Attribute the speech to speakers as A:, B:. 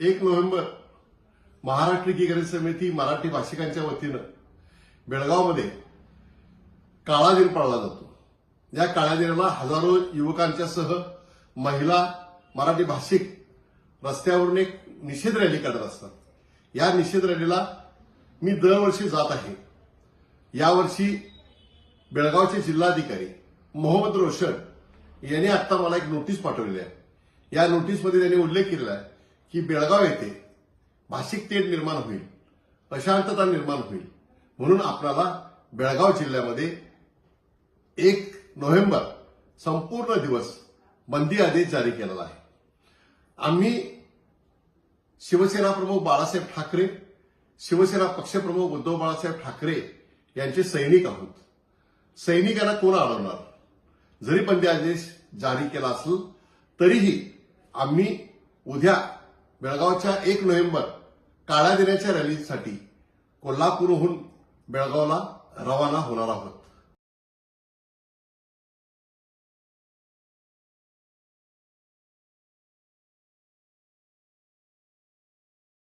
A: एक नोव्हेंबर महाराष्ट्र एकीकरण समिती मराठी भाषिकांच्या वतीनं बेळगावमध्ये काळा दिन पाळला जातो. या काळ्या दिनाला हजारो युवकांच्या सह महिला मराठी भाषिक रस्त्यावरून एक निषेध रॅली काढत असतात. या निषेध रॅलीला मी दरवर्षी जात आहे. यावर्षी बेळगावचे जिल्हाधिकारी मोहम्मद रोशन यांनी आता मला एक नोटीस पाठवलेली आहे. या नोटीसमध्ये त्यांनी उल्लेख केलेला आहे की बेळगाव येथे भाषिक तेढ निर्माण होईल अशांतता निर्माण होईल. म्हणून आपल्याला बेळगाव जिल्ह्यामध्ये एक नोव्हेंबर संपूर्ण दिवस बंदी आदेश जारी केलेला आहे. आम्ही शिवसेना प्रमुख बाळासाहेब ठाकरे शिवसेना पक्षप्रमुख उद्धव बाळासाहेब ठाकरे यांचे सैनिक आहोत. सैनिकांना कोण अडवणार जरी बंदी आदेश जारी केला असेल तरीही आम्ही उद्या बेळगावच्या एक नोव्हेंबर काळ्या दिनाच्या रॅलीसाठी कोल्हापूरहून बेळगावला रवाना होणार आहोत.